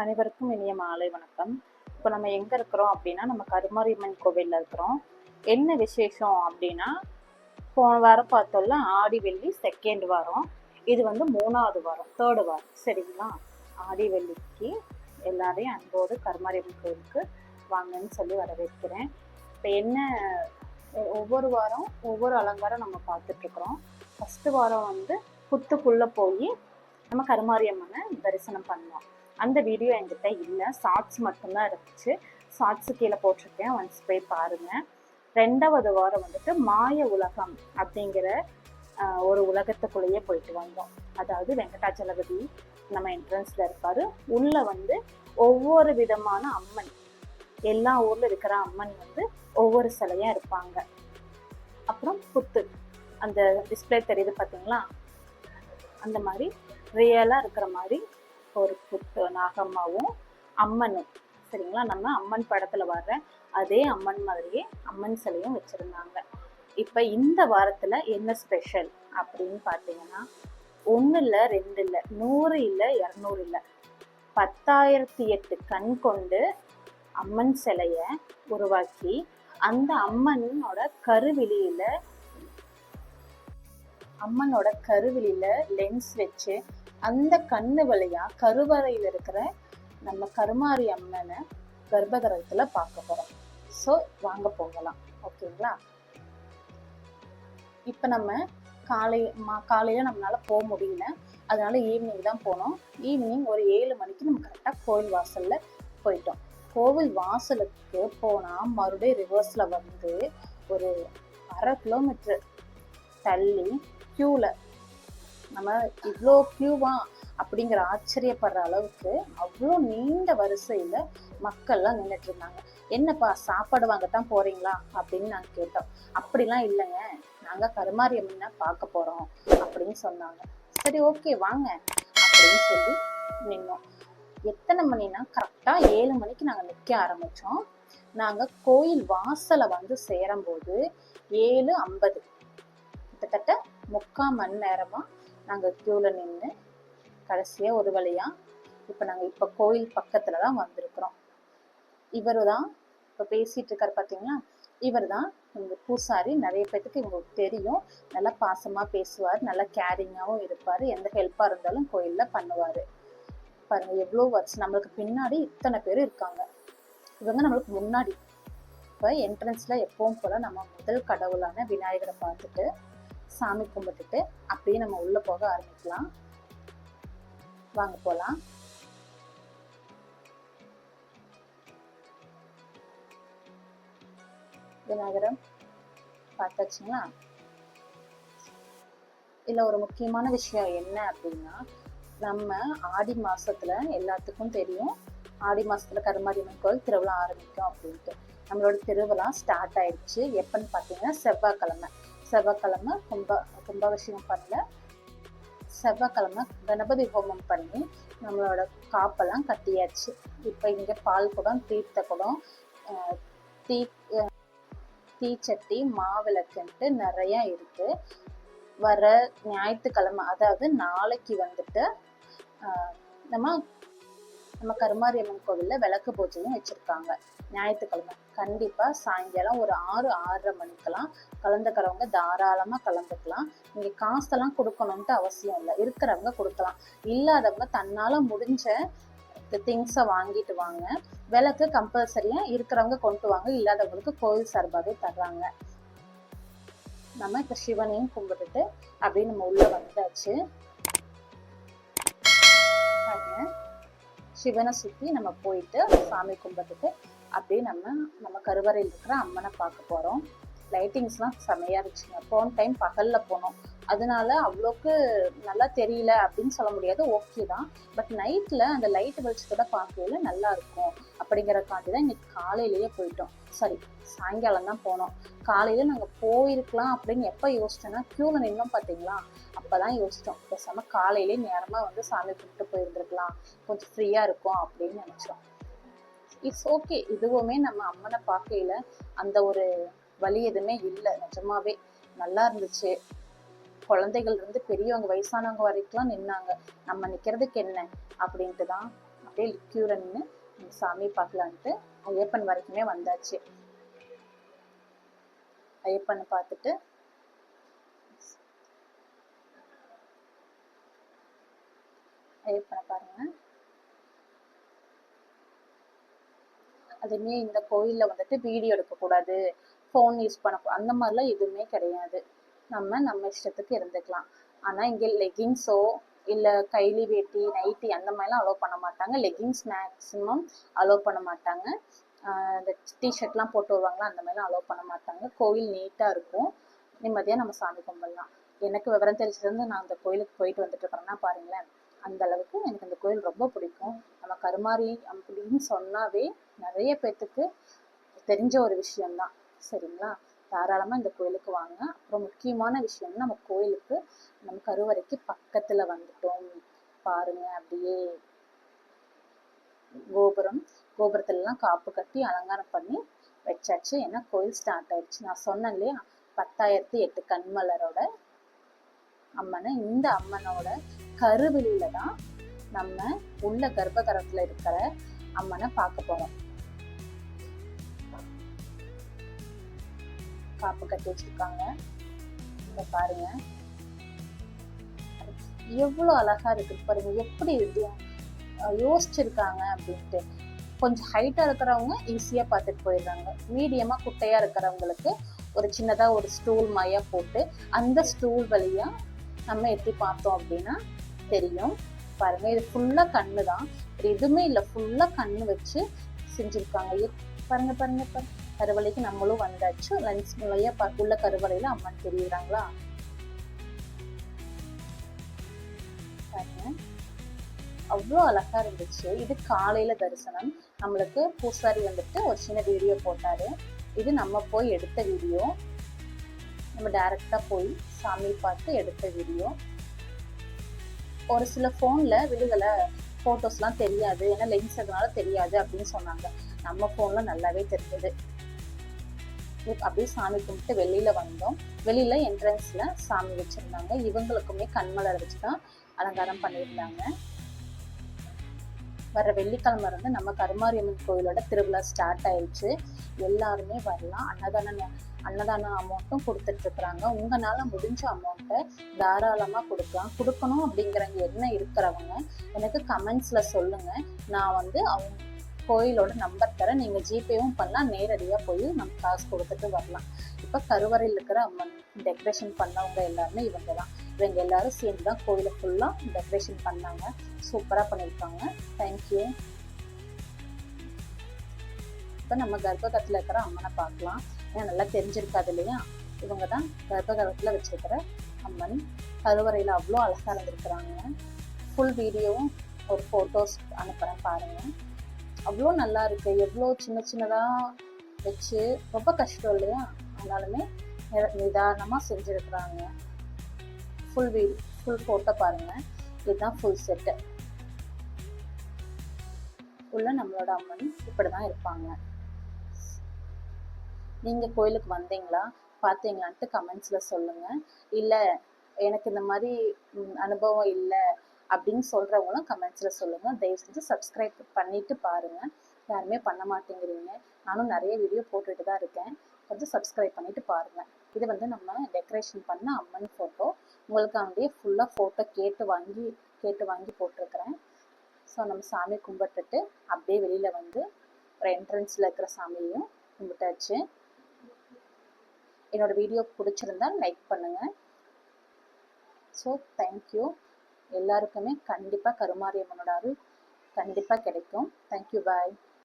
அனைவருக்கும் இனிய மாலை வணக்கம். இப்போ நம்ம எங்கே இருக்கிறோம் அப்படின்னா நம்ம கருமாரியம்மன் கோவிலில் இருக்கிறோம். என்ன விசேஷம் அப்படின்னா போன வாரம் பார்த்தோம்ல ஆடி வெள்ளி செகண்ட் வாரம். இது வந்து மூணாவது வாரம் தேர்டு வாரம் சரிங்களா? ஆடி வெள்ளிக்கு எல்லாரையும் அன்போடு கருமாரியம்மன் கோவிலுக்கு வாங்கன்னு சொல்லி வரவேற்கிறேன். இப்போ என்ன ஒவ்வொரு வாரம் ஒவ்வொரு அலங்காரம் நம்ம பார்த்துட்ருக்குறோம் ஃபஸ்ட்டு வாரம் வந்து புத்துக்குள்ளே போய் நம்ம கருமாரியம்மனை தரிசனம் பண்ணோம். அந்த வீடியோ என்கிட்ட இல்லை. ஷார்ட்ஸ் மட்டும்தான் இருந்துச்சு. ஷார்ட்ஸு கீழே போட்டிருக்கேன். ஒன்ஸ் போய் பாருங்கள் ரெண்டாவது வாரம் வந்துட்டு மாய உலகம் அப்படிங்கிற ஒரு உலகத்துக்குள்ளேயே போயிட்டு வந்தோம். அதாவது வெங்கடாச்சலபதி நம்ம என்ட்ரன்ஸில் இருப்பார். உள்ள வந்து ஒவ்வொரு விதமான அம்மன். எல்லா ஊரில் இருக்கிற அம்மன் வந்து ஒவ்வொரு சிலையாக இருப்பாங்க. அப்புறம் புத்து. அந்த டிஸ்பிளே தெரியுது பார்த்தீங்களா அந்த மாதிரி ரியலாக இருக்கிற மாதிரி ஒரு புத்து நாகம்மாவும் அம்மனும். சரிங்களா? நம்ம அம்மன் படத்தில் வர்ற அதே அம்மன் மாதிரியே அம்மன் சிலையும் வச்சுருந்தாங்க. இப்போ இந்த வாரத்தில் என்ன ஸ்பெஷல் அப்படின்னு பார்த்தீங்கன்னா ஒன்று இல்லை ரெண்டு இல்லை நூறு இல்லை இரநூறு இல்லை பத்தாயிரத்தி எட்டு கண் கொண்டு அம்மன் சிலையை உருவாக்கி அந்த அம்மனோட கருவிழியில் அம்மனோட கருவிழியில் லென்ஸ் வச்சு அந்த கண்ணு வழியா கருவறையில் இருக்கிற நம்ம கருமாரி அம்மனை கர்ப்பகிரகத்தில் பார்க்க போகிறோம் ஸோ வாங்க போகலாம். ஓகேங்களா? இப்போ நம்ம காலை மா காலையில் நம்மளால போக முடியல. அதனால ஈவினிங் தான் போனோம். ஈவினிங் ஒரு ஏழு மணிக்கு நம்ம கரெக்டாக கோவில் வாசலில் போயிட்டோம். கோவில் வாசலுக்கு போனால் மறுபடியும் ரிவர்ஸில் வந்து ஒரு அரை கிலோமீட்டர் தள்ளி க்யூவில் நம்ம இவ்வளோ க்யூவா அப்படிங்கிற ஆச்சரியப்படுற அளவுக்கு அவ்வளோ நீண்ட வரிசையில் மக்கள்லாம் நின்றுட்டு இருந்தாங்க. என்னப்பா சாப்பாடு வாங்கத்தான் போறீங்களா? அப்படின்னு நாங்கள் கேட்டோம். அப்படிலாம் இல்லைங்க. நாங்கள் கருமாரி அம்மனை பார்க்க போகிறோம் அப்படின்னு சொன்னாங்க. சரி ஓகே வாங்க. அப்படின்னு சொல்லி நின்னோம். எத்தனை மணினா கரெக்டாக ஏழு மணிக்கு நாங்கள் நிற்க ஆரம்பித்தோம் நாங்கள் கோயில் வாசலை வந்து சேரும்போது ஏழு ஐம்பது. கிட்டத்தட்ட முக்கால் மணி நேரமாக நாங்கள் க்யூவில் நின்று கடைசியாக ஒரு வழியாக இப்போ நாங்கள் இப்போ கோயில் பக்கத்தில் தான் வந்திருக்கிறோம். இவர் தான் இப்போ பேசிகிட்டு இருக்கார் பார்த்தீங்களா இவர் தான் இவங்க பூசாரி நிறைய பேர்த்துக்கு இவங்களுக்கு தெரியும். நல்லா பாசமாக பேசுவார் நல்லா கேரிங்காகவும் இருப்பார். எந்த ஹெல்ப்பாக இருந்தாலும் கோயிலில் பண்ணுவார். பாருங்கள் எவ்வளோ வருஷம் நம்மளுக்கு பின்னாடி இத்தனை பேர் இருக்காங்க. இவங்க நம்மளுக்கு முன்னாடி. இப்போ என்ட்ரன்ஸில் எப்பவும் போல் நம்ம முதல் கடவுளான விநாயகரை பார்த்துட்டு சாமி கும்பிட்டுட்டு அப்படியே நம்ம உள்ளே போக ஆரம்பிக்கலாம். வாங்க போகலாம் விநாயகரம் பார்த்தாச்சுங்களா? இதில் ஒரு முக்கியமான விஷயம் என்ன அப்படின்னா நம்ம ஆடி மாசத்துல எல்லாத்துக்கும் தெரியும். ஆடி மாசத்துல கருமாரியம்மன் கோயில் திருவிழா ஆரம்பிக்கும் அப்படின்ட்டு. நம்மளோட திருவிழா ஸ்டார்ட் ஆயிடுச்சு. எப்பன்னு பார்த்தீங்கன்னா செவ்வாய்க்கிழமை. செவ்வாய்க்கிழமை கும்ப கும்பாபிஷேகம் பண்ணல. செவ்வாய்க்கிழமை கணபதி ஹோமம் பண்ணி நம்மளோட காப்பெல்லாம் கட்டியாச்சு. இப்போ இங்கே பால் குடம் தீர்த்த குடம் தீ தீச்சட்டி மாவிளக்குன்ட்டு நிறையா இருக்குது வர ஞாயிற்றுக்கிழமை அதாவது நாளைக்கு வந்துட்டு நம்ம நம்ம கருமாரியம்மன் கோவிலில் விளக்கு பூஜையும் வச்சுருக்காங்க. ஞாயிற்றுக்கிழமை. கண்டிப்பாக சாயங்காலம் ஒரு ஆறு ஆறரை மணிக்கெல்லாம் கலந்துக்கிறவங்க தாராளமாக கலந்துக்கலாம். நீங்கள் காசெல்லாம் கொடுக்கணும்ட்டு அவசியம் இல்லை. இருக்கிறவங்க கொடுக்கலாம். இல்லாதவங்க தன்னால் முடிஞ்ச திங்ஸை வாங்கிட்டு வாங்க. விளக்கு கம்பல்சரியாக இருக்கிறவங்க கொண்டு வாங்க. இல்லாதவங்களுக்கு கோயில் சார்பாகவே தர்றாங்க. நம்ம இப்போ சிவனையும் கும்பிட்டுட்டு அப்படியே நம்ம உள்ளே வந்தாச்சு. சிவனை சுற்றி நம்ம போயிட்டு சாமி கும்பிட்டுட்டு அப்படியே நம்ம நம்ம கருவறையில் இருக்கிற அம்மனை பார்க்க போகிறோம் லைட்டிங்ஸ்லாம் செமையாக இருந்துச்சுங்க. போன டைம் பகலில் போனோம். அதனால அவ்வளோக்கு நல்லா தெரியல அப்படின்னு சொல்ல முடியாது. ஓகே தான். பட் நைட்டில் அந்த லைட் வெளிச்சத்தோட பார்க்கல நல்லா இருக்கும். அப்படிங்கிறக்காண்டி தான் இன்னைக்கு காலையிலேயே போயிட்டோம். சரி சாயங்காலம் தான் போனோம். காலையில நாங்கள் போயிருக்கலாம் அப்படின்னு எப்போ யோசிச்சோம்னா க்யூவில் நின்னோம் பார்த்தீங்களா அப்போ தான் யோசித்தோம் பேசாமல் காலையிலே நேரமா வந்து சாமி கும்பிட்டு போயிருந்திருக்கலாம். கொஞ்சம் ஃப்ரீயா இருக்கும் அப்படின்னு நினச்சோம். இட்ஸ் ஓகே இதுவுமே நம்ம அம்மனை பார்க்கையில அந்த ஒரு வழி எதுவுமே இல்லை. நிஜமாவே நல்லா இருந்துச்சு. குழந்தைகள் இருந்து பெரியவங்க வயசானவங்க வரைக்கும் நின்னாங்க. நம்ம நிற்கிறதுக்கு என்ன? அப்படின்ட்டு தான் அப்படியே லிக்யூரன்னு நின்று சாமி பார்க்கலான்ட்டு ஐயப்பன் வரைக்குமே வந்தாச்சு. ஐயப்பனை பார்த்துட்டு ஐயப்பனை பாருங்க. அதுமே இந்த கோயிலில் வந்துட்டு வீடியோ எடுக்கக்கூடாது ஃபோன் யூஸ் பண்ண அந்த மாதிரிலாம் எதுவுமே கிடையாது. நம்ம நம்ம இஷ்டத்துக்கு இருந்துக்கலாம். ஆனா இங்கே லெகின்ஸோ இல்லை கைலி வேட்டி நைட்டி அந்த மாதிரிலாம் அலோவ் பண்ண மாட்டாங்க. லெகின்ஸ் மேக்ஸிமம் அலோவ் பண்ண மாட்டாங்க. இந்த டிஷர்ட்லாம் போட்டு வருவாங்களா அந்த மாதிரிலாம் அலோவ் பண்ண மாட்டாங்க. கோவில் நீட்டாக இருக்கும். நிம்மதியாக நம்ம சாமி கும்பிடலாம். எனக்கு விவரம் தெரிஞ்சதுலேருந்து நான் அந்த கோயிலுக்கு போயிட்டு வந்துட்டு இருக்கிறேன்னா பாருங்களேன் அந்த அளவுக்கு எனக்கு அந்த கோயில் ரொம்ப பிடிக்கும். நம்ம கருமாரி அப்படின்னு சொன்னாவே நிறைய பேர்த்துக்கு தெரிஞ்ச ஒரு விஷயம்தான். சரிங்களா? தாராளமாக இந்த கோயிலுக்கு வாங்க. அப்புறம் முக்கியமான விஷயம் நம்ம கோயிலுக்கு நம்ம கருவறைக்கு பக்கத்தில் வந்துட்டோம். பாருங்க அப்படியே கோபுரம் கோபுரத்துலலாம் காப்பு கட்டி அலங்காரம் பண்ணி வச்சாச்சு. ஏன்னா கோயில் ஸ்டார்ட் ஆயிடுச்சு. நான் சொன்னேன் இல்லையா? பத்தாயிரத்தி எட்டு கண்மலரோட அம்மனை. இந்த அம்மனோட கருவிலில தான் நம்ம உள்ள கர்ப்பகரத்தில் இருக்கிற அம்மனை பார்க்க போகிறோம் காப்பு கட்டி வச்சிருக்காங்க. இங்க பாருங்க. எவ்வளவு அழகா இருக்கு பாருங்க. எப்படி யோசிச்சிருக்காங்க அப்படின்ட்டு. கொஞ்சம் ஹைட்டா இருக்கிறவங்க ஈஸியா பார்த்துட்டு போயிடுறாங்க. மீடியமா குட்டையா இருக்கிறவங்களுக்கு ஒரு சின்னதா ஒரு ஸ்டூல் மாயா போட்டு அந்த ஸ்டூல் வழியா நம்ம எப்படி பார்த்தோம் அப்படின்னா தெரியும். பாருங்க. இது ஃபுல்லா கண்ணு தான் எதுவுமே இல்லை ஃபுல்லா கண்ணு வச்சு செஞ்சிருக்காங்க. பாருங்க பாருங்க பாருங்க. கருவலைக்கு நம்மளும் வந்தாச்சு. லன்ஸ் வழியா உள்ள கருவலையில அம்மன் தெரியுறாங்களா? பாருங்க. அவ்வளோ அழகா இருந்துச்சு. இது காலையில தரிசனம். நம்மளுக்கு பூசாரி வந்துட்டு ஒரு சின்ன வீடியோ போட்டாரு. இது நம்ம போய் எடுத்த வீடியோ நம்ம டைரக்டா போய் சாமி பார்த்து எடுத்த வீடியோ ஒரு சில ஃபோனில் விழுகல ஃபோட்டோஸ்லாம் தெரியாது. ஏன்னா லென்ஸ் அதனால தெரியாது அப்படின்னு சொன்னாங்க. நம்ம ஃபோனில் நல்லாவே தெரிஞ்சது. அப்படியே சாமி கும்பிட்டு வெளியில வந்தோம். வெளியில என்ட்ரன்ஸ்ல சாமி வச்சிருந்தாங்க. இவங்களுக்குமே கண்மலர் வச்சுதான் அலங்காரம் பண்ணியிருந்தாங்க. வர வெள்ளிக்கிழமை இருந்து நம்ம கருமாரியம்மன் கோயிலோட திருவிழா ஸ்டார்ட் ஆயிடுச்சு. எல்லாருமே வரலாம். அன்னதான அன்னதான அமௌண்ட்டும் கொடுத்துட்டு இருக்கிறாங்க. உங்களால முடிஞ்ச அமௌண்ட்டை தாராளமாக கொடுக்கலாம். கொடுக்கணும் அப்படிங்கிற எண்ணம் இருக்கிறவங்க எனக்கு கமெண்ட்ஸில் சொல்லுங்க. நான் வந்து அவங்க கோயிலோட நம்பர் தரேன். நீங்க ஜிபேவும் பண்ணலாம். நேரடியா போய் நம்ம காசு கொடுத்துட்டு வரலாம். இப்ப கருவறையில் இருக்கிற அம்மன் டெக்கரேஷன் பண்ணவங்க எல்லாருமே இவங்க தான். இவங்க எல்லாரும் சேர்ந்து தான் கோயிலை ஃபுல்லா டெக்கரேஷன் பண்ணாங்க. சூப்பரா பண்ணியிருக்காங்க. தேங்க்யூ இப்போ நம்ம கர்ப்பகத்தில் இருக்கிற அம்மனை பார்க்கலாம். ஏன்னா நல்லா தெரிஞ்சிருக்காது இல்லையா? இவங்க தான் கர்ப்பகரத்தில் வச்சிருக்கிற அம்மன். கருவறையில் அவ்வளோ அழகாக இருந்திருக்கிறாங்க ஃபுல் வீடியோவும் ஒரு ஃபோட்டோஸ் அனுப்புகிறேன் பாருங்கள் அவ்வளோ நல்லா இருக்கு எவ்வளோ சின்ன சின்னதாக வச்சு ரொம்ப கஷ்டம் இல்லையா? ஆனாலுமே நிதானமாக செஞ்சுருக்குறாங்க. ஃபுல் வீ ஃபுல் ஃபோட்டோ பாருங்கள் இதுதான் ஃபுல் செட்டு உள்ள நம்மளோட அம்மன் இப்படி தான் இருப்பாங்க. நீங்கள் கோயிலுக்கு வந்தீங்களா? பார்த்தீங்களான்ட்டு கமெண்ட்ஸில் சொல்லுங்கள் இல்லை எனக்கு இந்த மாதிரி அனுபவம் இல்லை. அப்படின்னு சொல்கிறவங்களும் கமெண்ட்ஸில் சொல்லுங்கள் தயவு செஞ்சு சப்ஸ்கிரைப் பண்ணிவிட்டு பாருங்கள் யாருமே பண்ண மாட்டேங்கிறீங்க. நானும் நிறைய வீடியோ போட்டுட்டு தான் இருக்கேன். கொஞ்சம் சப்ஸ்கிரைப் பண்ணிவிட்டு பாருங்கள் இது வந்து நம்ம டெக்கரேஷன் பண்ண அம்மன் ஃபோட்டோ உங்களுக்கு அப்படியே ஃபுல்லாக ஃபோட்டோ கேட்டு வாங்கி கேட்டு வாங்கி போட்டிருக்கிறேன். ஸோ நம்ம சாமி கும்பிட்டுட்டு அப்படியே வெளியில் வந்து ஒரு என்ட்ரன்ஸில் இருக்கிற சாமியையும் கும்பிட்டாச்சு. என்னோடய வீடியோ பிடிச்சிருந்தா லைக் பண்ணுங்கள் ஸோ தேங்க்யூ எல்லாருக்குமே கண்டிப்பாக கருமாரியம்மனோட அருள் கண்டிப்பாக கிடைக்கும். Thank you bye